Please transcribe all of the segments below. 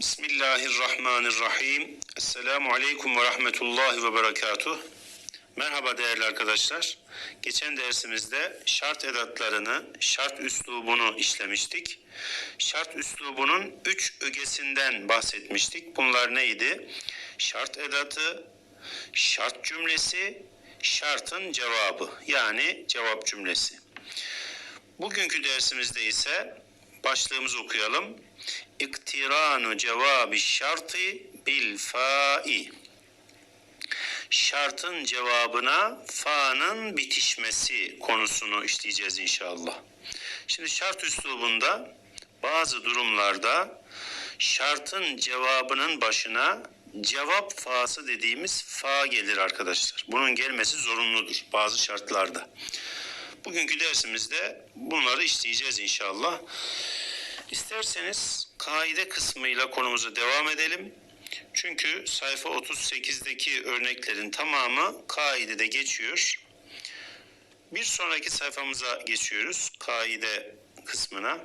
Bismillahirrahmanirrahim. Esselamu Aleyküm ve Rahmetullahi ve Berekatuh. Merhaba değerli arkadaşlar. Geçen dersimizde şart edatlarını, şart üslubunu işlemiştik. Şart üslubunun üç ögesinden bahsetmiştik. Bunlar neydi? Şart edatı, şart cümlesi, şartın cevabı yani cevap cümlesi. Bugünkü dersimizde ise başlığımızı okuyalım. İktiranu cevabı şartı bil fa'i. Şartın cevabına fa'nın bitişmesi konusunu işleyeceğiz inşallah. Şimdi şart üslubunda bazı durumlarda şartın cevabının başına cevap fa'sı dediğimiz fa gelir arkadaşlar. Bunun gelmesi zorunludur bazı şartlarda. Bugünkü dersimizde bunları işleyeceğiz inşallah. İsterseniz kaide kısmıyla konumuza devam edelim. Çünkü sayfa 38'deki örneklerin tamamı kaidede geçiyor. Bir sonraki sayfamıza geçiyoruz. Kaide kısmına.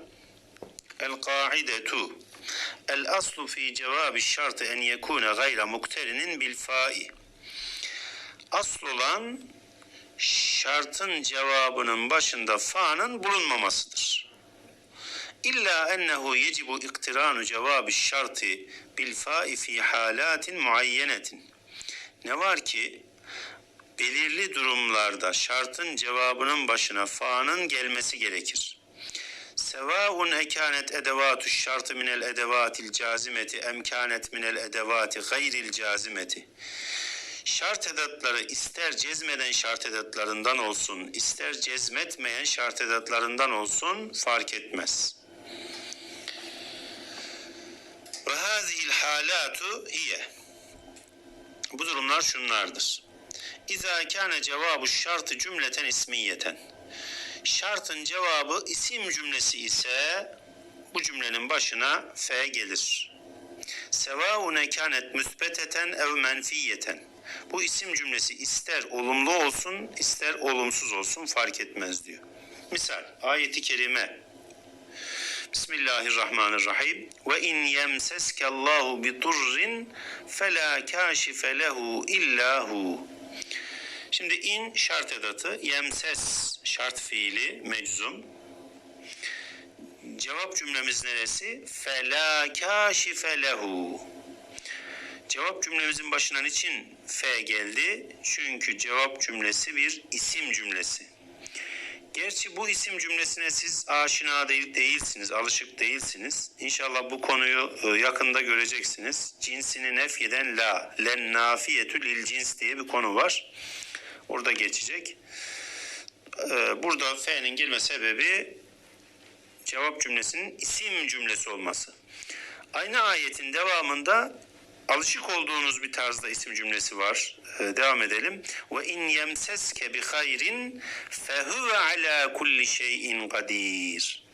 El kaidetu. El aslu fi cevabi şartı en yekune gayra mukterinin bil fa'i. Asıl olan şartın cevabının başında fa'nın bulunmamasıdır. İlla ennehu yecibu iktiranu cevabı şartı bil fa'i fi halatin muayyenetin. Ne var ki belirli durumlarda şartın cevabının başına fa'nın gelmesi gerekir. Sevaun ekanet edevatu şartı minel edevatil cazimeti emkanet minel edevati gayril cazimeti. Şart edatları ister cezmeden şart edatlarından olsun, ister cezmetmeyen şart edatlarından olsun fark etmez. Ve hazihil halatu hiye. Bu durumlar şunlardır. İza kâne cevabu şartı cümleten ismiyeten. Şartın cevabı isim cümlesi ise bu cümlenin başına f gelir. Sevaun ekanet müsbeteten ev menfiyeten. Bu isim cümlesi ister olumlu olsun ister olumsuz olsun fark etmez diyor. Misal ayeti kerime Bismillahirrahmanirrahim. Ve in yemseske Allahu bi durrin fela kashife lehu illa hu. Şimdi in şart edatı, yemses şart fiili meczum. Cevap cümlemiz neresi? Fela kashife lehu. Cevap cümlemizin başına niçin F geldi? Çünkü cevap cümlesi bir isim cümlesi. Gerçi bu isim cümlesine siz aşina değil, değilsiniz, alışık değilsiniz. İnşallah bu konuyu e, yakında göreceksiniz. Cinsini nefyeden la, len nafiyetü lil cins diye bir konu var. Orada geçecek. E, Burada F'nin girme sebebi cevap cümlesinin isim cümlesi olması. Aynı ayetin devamında alışık olduğunuz bir tarzda isim cümlesi var. Ee, devam edelim. Ve in yemseske bi hayrin fehuve ala kulli şeyin kadir.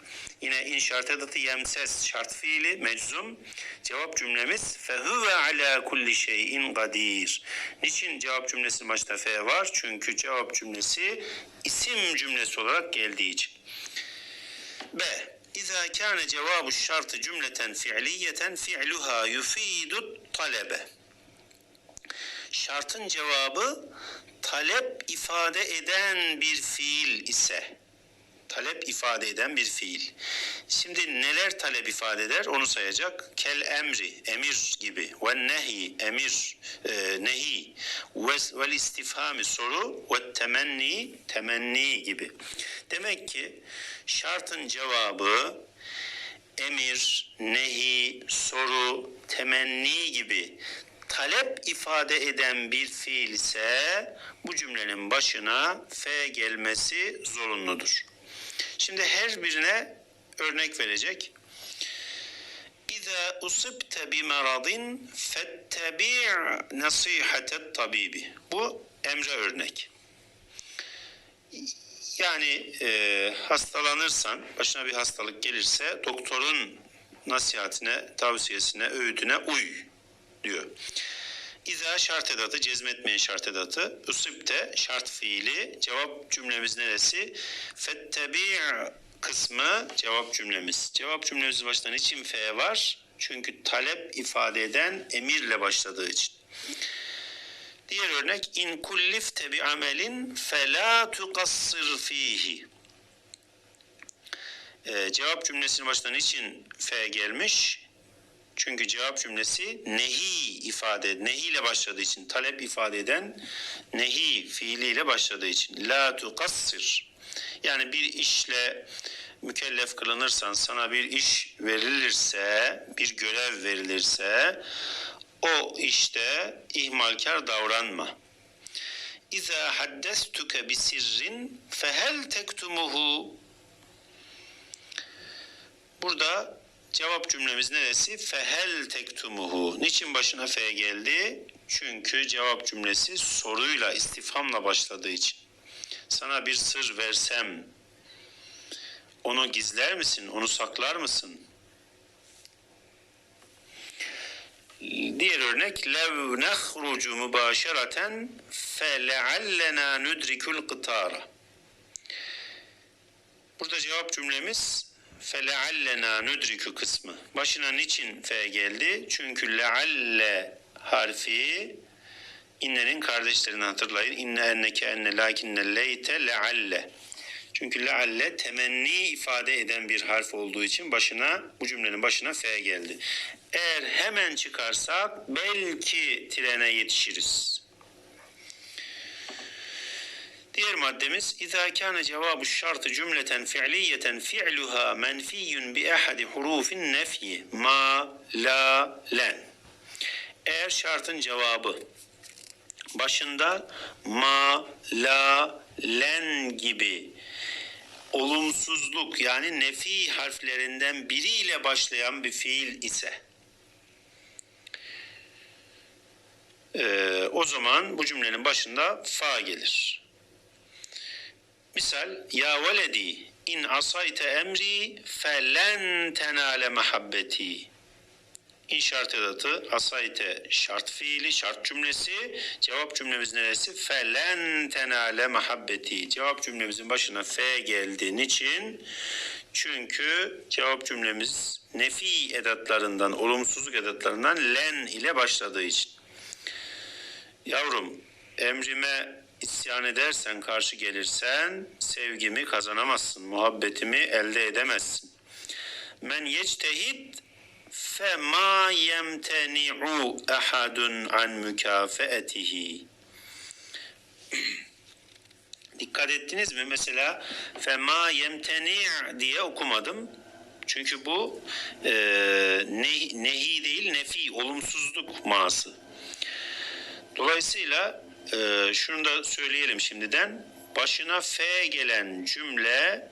Yine in şart edatı yemses şart fiili meczum. Cevap cümlemiz fehuve ala kulli şeyin kadir. Niçin cevap cümlesinin başında fe var? Çünkü cevap cümlesi isim cümlesi olarak geldiği için. B. İza kâne cevabu şartı cümleten fi'liyeten fi'luha yufidu talebe. Şartın cevabı talep ifade eden bir fiil ise talep ifade eden bir fiil. Şimdi neler talep ifade eder onu sayacak. Kel emri, emir gibi. Ve nehi, emir, e, nehi. Ve, istifhami soru. Ve temenni, temenni gibi. Demek ki şartın cevabı emir, nehi, soru, temenni gibi talep ifade eden bir fiil ise bu cümlenin başına f gelmesi zorunludur. Şimdi her birine örnek verecek. İza usibte bi maradin fettabi' nasihatet tabibi. Bu emre örnek. Yani e, hastalanırsan, başına bir hastalık gelirse doktorun nasihatine, tavsiyesine, öğüdüne uy diyor. İza şart edatı, cezmetmeyen şart edatı. Usibte şart fiili. Cevap cümlemiz neresi? Fettebi' kısmı cevap cümlemiz. Cevap cümlemizin başında niçin F var? Çünkü talep ifade eden emirle başladığı için. Diğer örnek in kullifte bi amelin fela tuqassir fihi. Ee, cevap cümlesinin başına niçin f gelmiş? Çünkü cevap cümlesi nehi ifade, nehi ile başladığı için, talep ifade eden nehi fiiliyle başladığı için. La tuqassir. Yani bir işle mükellef kılınırsan, sana bir iş verilirse, bir görev verilirse, o işte ihmalkar davranma. İza haddestuke bi sirrin fehel tektumuhu Burada cevap cümlemiz neresi? Fehel tektumuhu. Niçin başına fe geldi? Çünkü cevap cümlesi soruyla, istifhamla başladığı için. Sana bir sır versem onu gizler misin? Onu saklar mısın? Diğer örnek lev nehrucu mübaşereten feleallena nudrikul kıtara. Burada cevap cümlemiz feleallena nudriku kısmı. Başına niçin fe geldi? Çünkü lealle harfi innenin kardeşlerini hatırlayın. İnne enneke enne lakinne leyte lealle. Çünkü lealle temenni ifade eden bir harf olduğu için başına bu cümlenin başına f geldi. Eğer hemen çıkarsak belki trene yetişiriz. Diğer maddemiz İzâ kâne cevâbu şartı cümleten fi'liyeten fi'luha menfiyyun bi ahadi hurufin nefyi ma, la, len. Eğer şartın cevabı başında ma, la, len gibi olumsuzluk yani nefi harflerinden biriyle başlayan bir fiil ise eee, o zaman bu cümlenin başında fa gelir. Misal ya veledi in asayte emri felen tenale mahabbeti. İn şart edatı asayte şart fiili şart cümlesi cevap cümlemiz neresi? Felen tenale mahabbeti. Cevap cümlemizin başına f geldi. Niçin? Çünkü cevap cümlemiz nefi edatlarından, olumsuzluk edatlarından len ile başladığı için. Yavrum emrime isyan edersen, karşı gelirsen sevgimi kazanamazsın, muhabbetimi elde edemezsin. Men yectehid fema yemteni'u ahadun an mükafeetihi. Dikkat ettiniz mi? Mesela fema yemteni' diye okumadım. Çünkü bu e, nehi, nehi değil nefi, olumsuzluk manası. Dolayısıyla e, şunu da söyleyelim şimdiden. Başına F gelen cümle,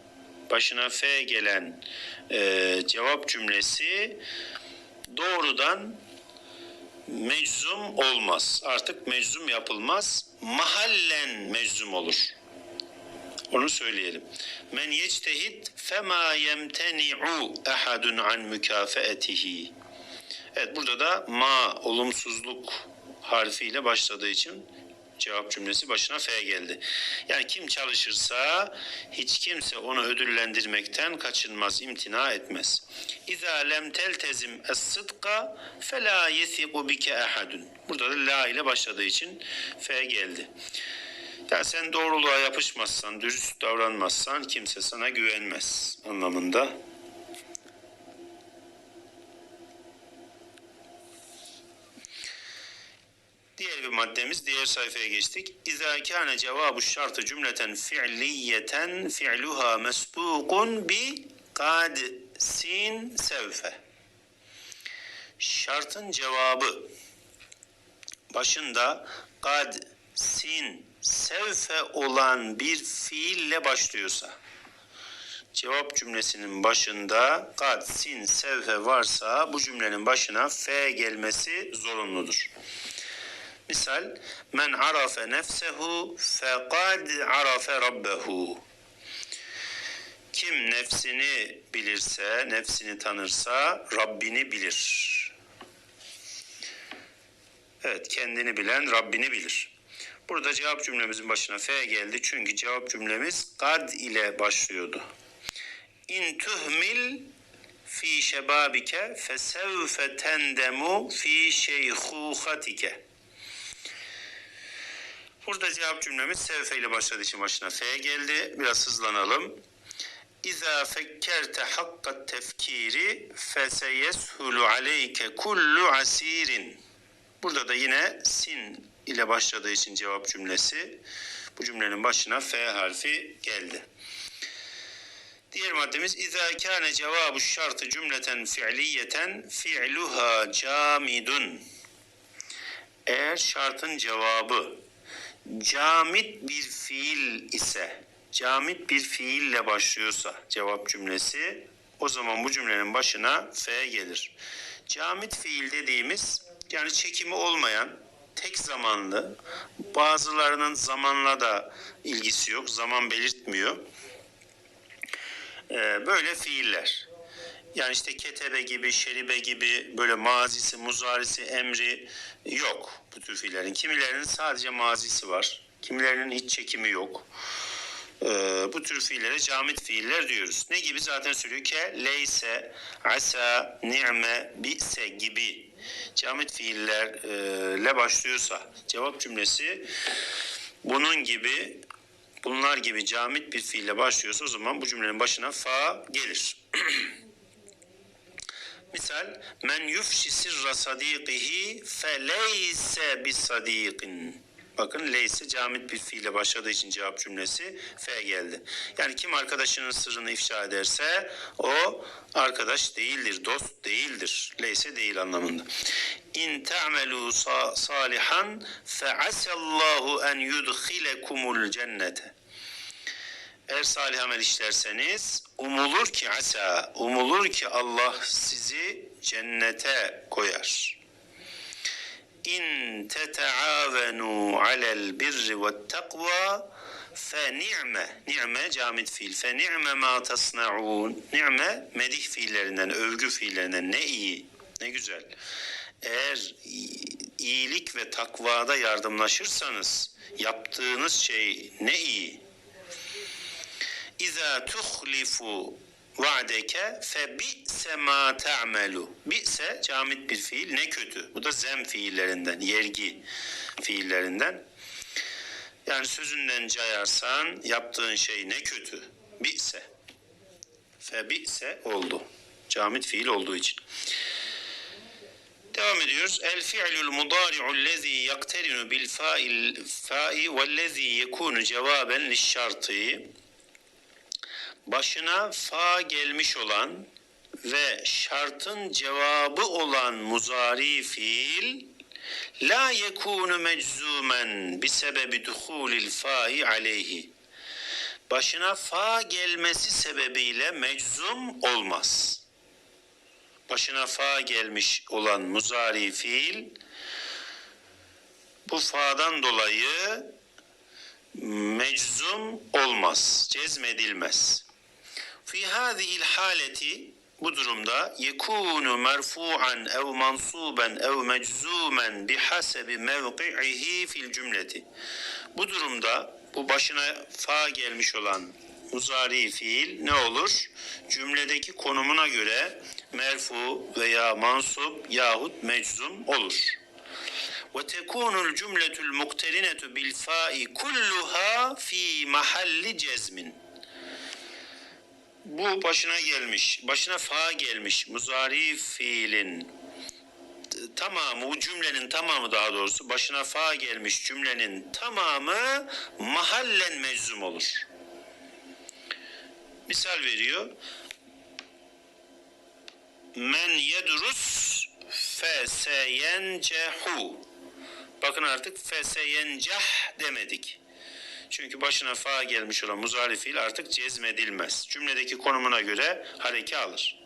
başına F gelen e, cevap cümlesi doğrudan meczum olmaz. Artık meczum yapılmaz. Mahallen meczum olur. Onu söyleyelim. Men yectehid fema yemteni'u ahadun an mükafeetihi. Evet burada da ma olumsuzluk harfiyle başladığı için cevap cümlesi başına F geldi. Yani kim çalışırsa hiç kimse onu ödüllendirmekten kaçınmaz, imtina etmez. İza lem teltezim es-sıdka fela yesiku bike ahadun. Burada da la ile başladığı için F geldi. Ya sen doğruluğa yapışmazsan, dürüst davranmazsan kimse sana güvenmez anlamında. Diğer bir maddemiz diğer sayfaya geçtik. İza kana cevabu şartı cümleten fi'liyeten fi'luha mesbukun bi kad sin sevfe. Şartın cevabı başında kad sin sevfe olan bir fiille başlıyorsa cevap cümlesinin başında kad sin sevfe varsa bu cümlenin başına f gelmesi zorunludur. Misal men arafe nefsehu fekad arafe rabbehu. Kim nefsini bilirse, nefsini tanırsa Rabbini bilir. Evet, kendini bilen Rabbini bilir. Burada cevap cümlemizin başına F geldi çünkü cevap cümlemiz kad ile başlıyordu. İn tuhmil fi şebabike fesevfe tendemu fi şeyhuhatike. Burada cevap cümlemiz sevfe ile başladığı için başına F geldi. Biraz hızlanalım. İza fekkerte hakkat tefkiri feseyeshulu aleyke kullu asirin. Burada da yine sin ile başladığı için cevap cümlesi. Bu cümlenin başına F harfi geldi. Diğer maddemiz İza kâne cevabu şartı cümleten fi'liyeten fi'luha camidun. Eğer şartın cevabı camit bir fiil ise, camit bir fiille başlıyorsa cevap cümlesi, o zaman bu cümlenin başına F gelir. Camit fiil dediğimiz yani çekimi olmayan, tek zamanlı, bazılarının zamanla da ilgisi yok, zaman belirtmiyor. Ee, böyle fiiller. Yani işte ketebe gibi, şeribe gibi böyle mazisi, muzarisi, emri yok bu tür fiillerin. Kimilerinin sadece mazisi var. Kimilerinin hiç çekimi yok. Ee, bu tür fiillere camit fiiller diyoruz. Ne gibi zaten söylüyor ki leyse, asa, ni'me, bi'se gibi camit fiillerle başlıyorsa cevap cümlesi bunun gibi bunlar gibi camit bir fiille başlıyorsa o zaman bu cümlenin başına fa gelir. Misal men yufşi sirra sadikihi feleyse bi sadikin. Bakın leyse camit bir fiille başladığı için cevap cümlesi F geldi. Yani kim arkadaşının sırrını ifşa ederse o arkadaş değildir, dost değildir. Leyse değil anlamında. İn ta'melu salihan fe asallahu en yudkhilekumul cennete. Eğer salih amel işlerseniz umulur ki asa, umulur ki Allah sizi cennete koyar. İn teteavenu alel birri ve takva fe ni'me, ni'me camit fiil, fe ni'me ma tasna'un, ni'me medih fiillerinden, övgü fiillerinden ne iyi, ne güzel. Eğer iyilik ve takvada yardımlaşırsanız yaptığınız şey ne iyi. İza tuhlifu va'deke fe bi'se ma ta'melu. Bi'se camit bir fiil ne kötü. Bu da zem fiillerinden, yergi fiillerinden. Yani sözünden cayarsan yaptığın şey ne kötü. Bi'se. Fe bi'se oldu. Camit fiil olduğu için. Devam ediyoruz. El fi'lul mudari'u lezi yakterinu bil fa'il fa'i vellezi yekunu cevaben lişşartı başına fa gelmiş olan ve şartın cevabı olan muzari fiil la yekunu meczumen bi sebebi duhulil fa'i aleyhi. Başına fa gelmesi sebebiyle meczum olmaz. Başına fa gelmiş olan muzari fiil bu fa'dan dolayı meczum olmaz, cezmedilmez. Fi hâzihil haleti bu durumda yekunu merfu'an ev mansuben ev meczumen bihasebi mevqi'ihi fil cümleti. Bu durumda bu başına fa gelmiş olan muzari fiil ne olur? Cümledeki konumuna göre merfu veya mansup yahut meczum olur. Ve tekunul cümletul mukterinetu bil fa'i kulluha fi mahalli cezmin bu başına gelmiş, başına fa gelmiş muzari fiilin tamamı, bu cümlenin tamamı daha doğrusu başına fa gelmiş cümlenin tamamı mahallen meczum olur. Misal veriyor. Men yedrus feseyencehu. Bakın artık feseyencah demedik. Çünkü başına fa gelmiş olan muzari fiil artık cezmedilmez. Cümledeki konumuna göre hareke alır.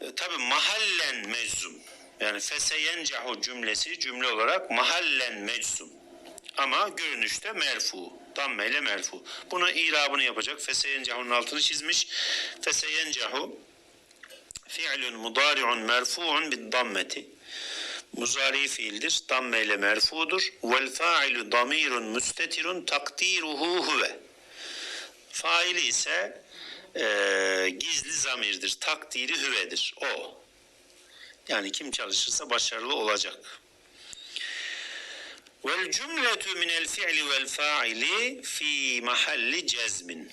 E, Tabi mahallen meczum. Yani feseyencahu cümlesi cümle olarak mahallen meczum. Ama görünüşte merfu. Dammeyle merfu. Bunu irabını yapacak. Feseyencahu'nun altını çizmiş. Feseyencahu fi'lun mudari'un merfu'un bid dammeti muzari fiildir. Damme ile merfudur. Vel fa'ilu damirun müstetirun takdiruhu huve. Faili ise e, gizli zamirdir. Takdiri hüvedir. O. Yani kim çalışırsa başarılı olacak. Vel cümletu minel fi'li vel fa'ili fi mahalli cezmin.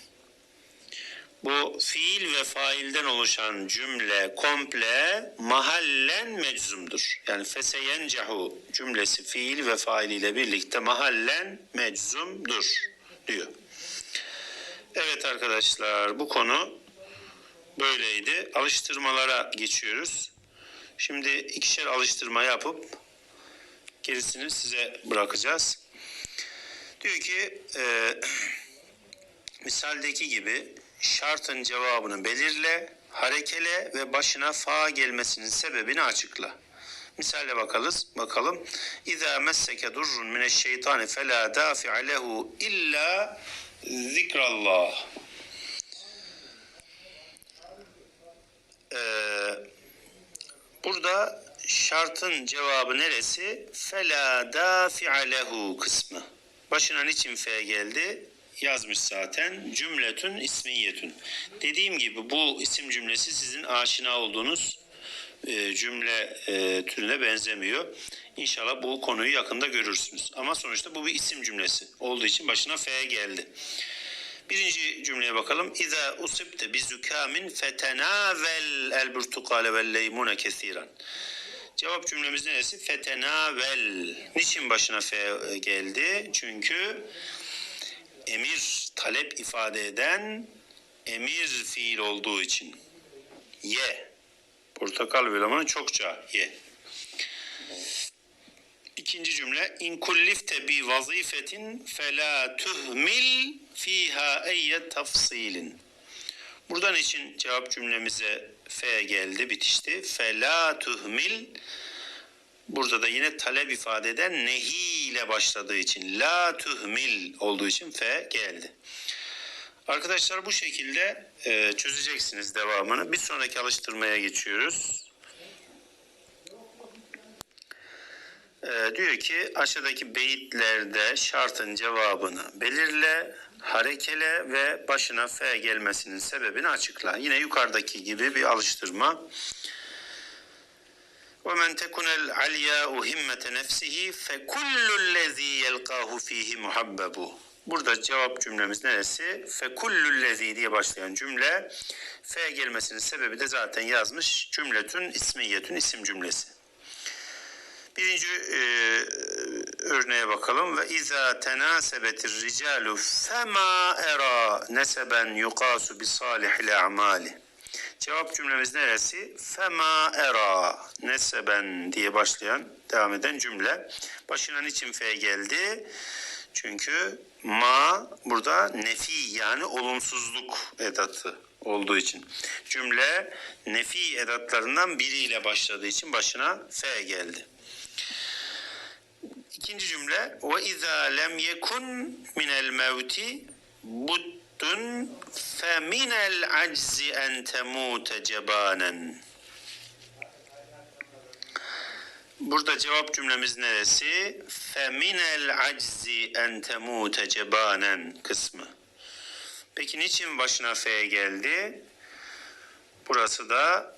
Bu fiil ve failden oluşan cümle komple mahallen meczumdur. Yani feseyencehu cümlesi fiil ve fail ile birlikte mahallen meczumdur diyor. Evet arkadaşlar bu konu böyleydi. Alıştırmalara geçiyoruz. Şimdi ikişer alıştırma yapıp gerisini size bırakacağız. Diyor ki e, misaldeki gibi şartın cevabını belirle, harekele ve başına fa gelmesinin sebebini açıkla. Misale bakalım. Bakalım. İza messeke durrun mineşşeytani fela dafi'a lehu illa zikrallah. Ee, burada şartın cevabı neresi? Fela dafi'a lehu kısmı. Başına niçin fe geldi? Yazmış zaten. Cümletün ismiyetün. Dediğim gibi bu isim cümlesi sizin aşina olduğunuz e, cümle e, türüne benzemiyor. İnşallah bu konuyu yakında görürsünüz. Ama sonuçta bu bir isim cümlesi olduğu için başına fe geldi. Birinci cümleye bakalım. İza usibte bi zukamin fetenavel el burtukale vel leymune kesiran. Cevap cümlemiz neresi? Fetenavel. Niçin başına fe geldi? Çünkü emir, talep ifade eden emir fiil olduğu için. Ye. Portakal ve çokça ye. İkinci cümle in kullifte bi vazifetin fela tuhmil fiha eyye tafsilin. Buradan için cevap cümlemize f geldi bitişti. Fela tuhmil Burada da yine talep ifade eden nehi ile başladığı için la tuhmil olduğu için f geldi. Arkadaşlar bu şekilde e, çözeceksiniz devamını. Bir sonraki alıştırmaya geçiyoruz. E, diyor ki aşağıdaki beyitlerde şartın cevabını belirle, harekele ve başına f gelmesinin sebebini açıkla. Yine yukarıdaki gibi bir alıştırma. ومن تكن العلياء همة نفسه فكل الذي يلقاه فيه محبب Burada cevap cümlemiz neresi? Fekullüllezi diye başlayan cümle. F gelmesinin sebebi de zaten yazmış. Cümletün ismiyetün isim cümlesi. Birinci e, örneğe bakalım. Ve izâ tenâsebetir ricalu fema era neseben yukasu bi salihil a'mali. Cevap cümlemiz neresi? Fema era neseben diye başlayan devam eden cümle. Başına niçin fe geldi? Çünkü ma burada nefi yani olumsuzluk edatı olduğu için. Cümle nefi edatlarından biriyle başladığı için başına fe geldi. İkinci cümle ve izâ lem yekun minel mevti buddun fe minel aczi en temute cebanen. Burada cevap cümlemiz neresi? Feminel aczi en temute cebanen kısmı. Peki niçin başına F geldi? Burası da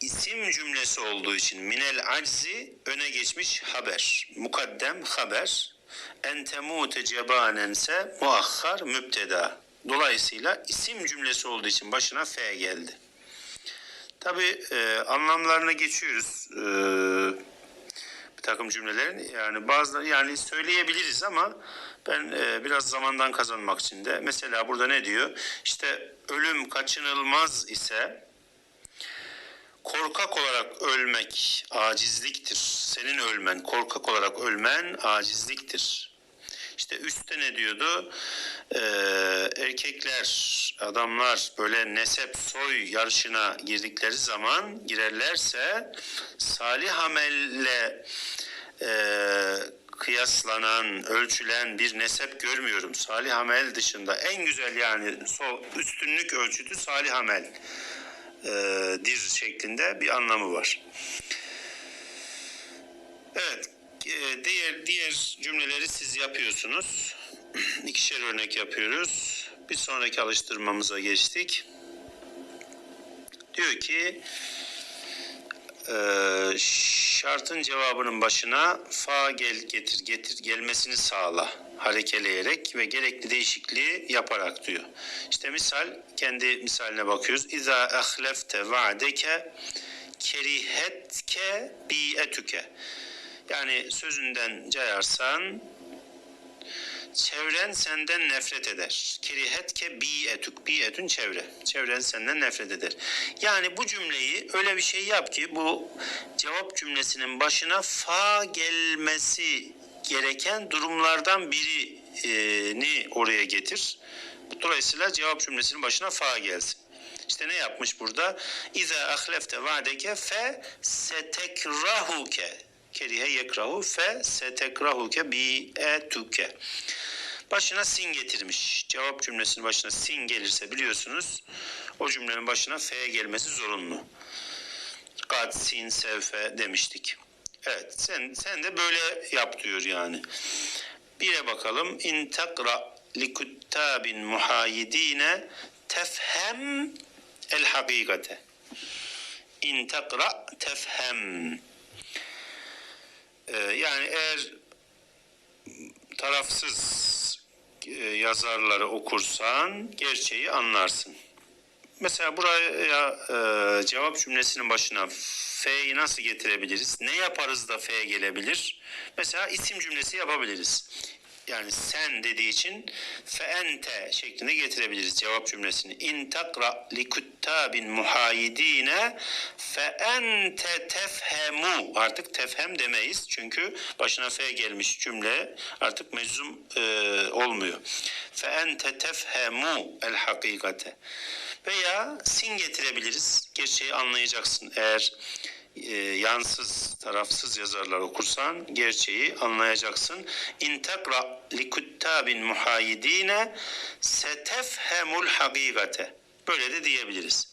isim cümlesi olduğu için minel aczi öne geçmiş haber. Mukaddem haber. En temute cebanense muahhar müpteda. Dolayısıyla isim cümlesi olduğu için başına F geldi. Tabi e, anlamlarına geçiyoruz e, bir takım cümlelerin. Yani bazıları yani söyleyebiliriz ama ben e, biraz zamandan kazanmak için de mesela burada ne diyor? İşte ölüm kaçınılmaz ise korkak olarak ölmek acizliktir. Senin ölmen, korkak olarak ölmen acizliktir. İşte üstte ne diyordu? Ee, erkekler, adamlar böyle nesep soy yarışına girdikleri zaman girerlerse salih amelle e, kıyaslanan, ölçülen bir nesep görmüyorum. Salih amel dışında en güzel yani sol üstünlük ölçütü salih amel e, dir şeklinde bir anlamı var. Evet, e, diğer diğer cümleleri siz yapıyorsunuz. İkişer örnek yapıyoruz. Bir sonraki alıştırmamıza geçtik. Diyor ki eee, şartın cevabının başına fa gel getir getir gelmesini sağla harekeleyerek ve gerekli değişikliği yaparak diyor. İşte misal kendi misaline bakıyoruz. İza ahlefte va'deke kerihetke bi'etüke. Yani sözünden cayarsan Çevren senden nefret eder. Kerihetke bi'etük. Bi'etün çevre. Çevren senden nefret eder. Yani bu cümleyi öyle bir şey yap ki bu cevap cümlesinin başına fa gelmesi gereken durumlardan birini oraya getir. Dolayısıyla cevap cümlesinin başına fa gelsin. İşte ne yapmış burada? İza ahlefte va'deke fe setekrahuke. Kerihe yekrahu fe setekrahuke bi'etuke. Başına sin getirmiş. Cevap cümlesinin başına sin gelirse biliyorsunuz o cümlenin başına fe gelmesi zorunlu. Kad, sin, sevfe demiştik. Evet sen, sen de böyle yap diyor yani. Bire bakalım. İn takra li kuttabin muhayidine tefhem el hakikate. İn takra tefhem. Ee, yani eğer tarafsız e, yazarları okursan gerçeği anlarsın. Mesela buraya e, cevap cümlesinin başına F'yi nasıl getirebiliriz? Ne yaparız da F gelebilir? Mesela isim cümlesi yapabiliriz. Yani sen dediği için fe ente şeklinde getirebiliriz cevap cümlesini. İn takra li kuttabin muhayidine fe ente tefhemu. Artık tefhem demeyiz. Çünkü başına fe gelmiş cümle artık meczum e, olmuyor. Fe ente tefhemu el hakikate. Veya sin getirebiliriz. Gerçeği anlayacaksın eğer e, yansız, tarafsız yazarlar okursan gerçeği anlayacaksın. İn tekra li kuttabin muhayidine setefhemul hakikate. Böyle de diyebiliriz.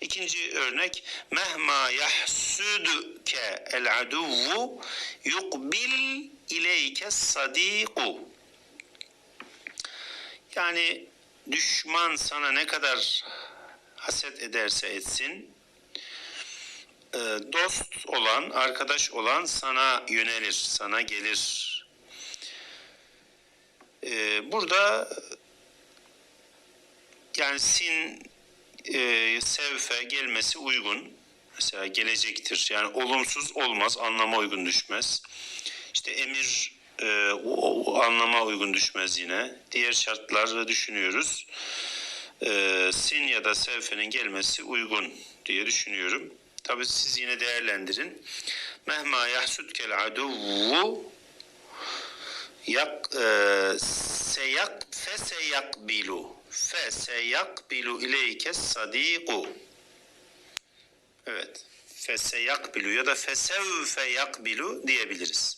İkinci örnek mehma yahsuduke el aduvvu yukbil ileyke sadiku. Yani düşman sana ne kadar haset ederse etsin e, dost olan, arkadaş olan sana yönelir, sana gelir. E, burada yani sin e, sevfe gelmesi uygun. Mesela gelecektir. Yani olumsuz olmaz, anlama uygun düşmez. İşte emir e, o, o anlama uygun düşmez yine. Diğer şartları düşünüyoruz. E, sin ya da sevfenin gelmesi uygun diye düşünüyorum. Tabi siz yine değerlendirin. Mehma yahsudkel aduvvu yak e, seyak feseyakbilu feseyakbilu ileyke sadiku evet feseyakbilu ya da fesevfe yakbilu diyebiliriz.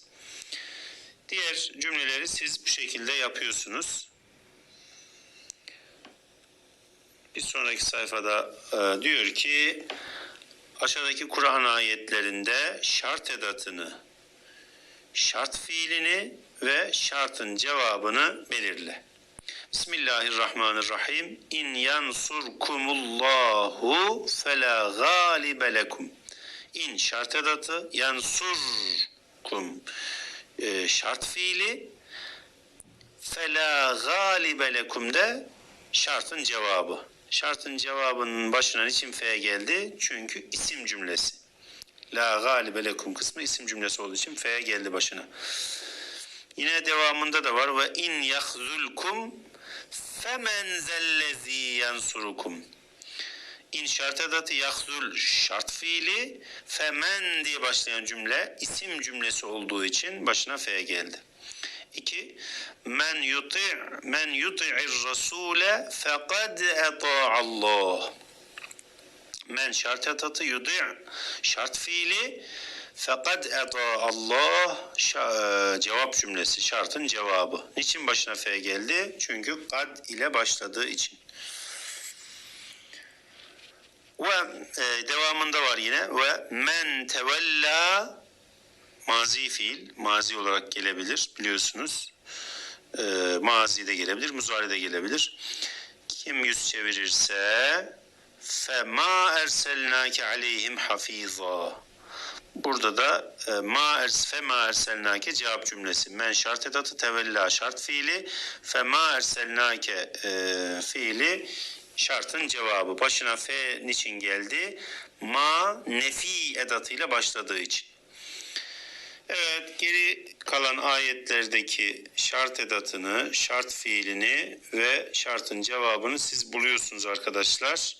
Diğer cümleleri siz bu şekilde yapıyorsunuz. Bir sonraki sayfada e, diyor ki aşağıdaki Kur'an ayetlerinde şart edatını, şart fiilini ve şartın cevabını belirle. Bismillahirrahmanirrahim. İn yansurkumullahu fela galibe lekum. İn şart edatı, yansurkum e, şart fiili, fela galibe lekum de şartın cevabı. Şartın cevabının başına niçin fe geldi? Çünkü isim cümlesi. La galibe lekum kısmı isim cümlesi olduğu için fe geldi başına. Yine devamında da var ve in yahzulkum femen zellezi yansurukum. İn şart edatı yahzul şart fiili femen diye başlayan cümle isim cümlesi olduğu için başına fe geldi. 2. Men yuti' men yuti'ir rasule fekad Allah. Men şart etatı yudi' şart fiili fekad Allah cevap cümlesi şartın cevabı. Niçin başına fe geldi? Çünkü kad ile başladığı için. Ve e, devamında var yine ve men tevella mazi fiil mazi olarak gelebilir biliyorsunuz. E, mazi de gelebilir, muzari de gelebilir. Kim yüz çevirirse fema erselnake aleyhim hafiza. Burada da e, ma ers fema erselnake cevap cümlesi. Men şart edatı tevella şart fiili. Fema erselnake e, fiili şartın cevabı. Başına fe niçin geldi? Ma nefi edatıyla başladığı için. Evet, geri kalan ayetlerdeki şart edatını, şart fiilini ve şartın cevabını siz buluyorsunuz arkadaşlar.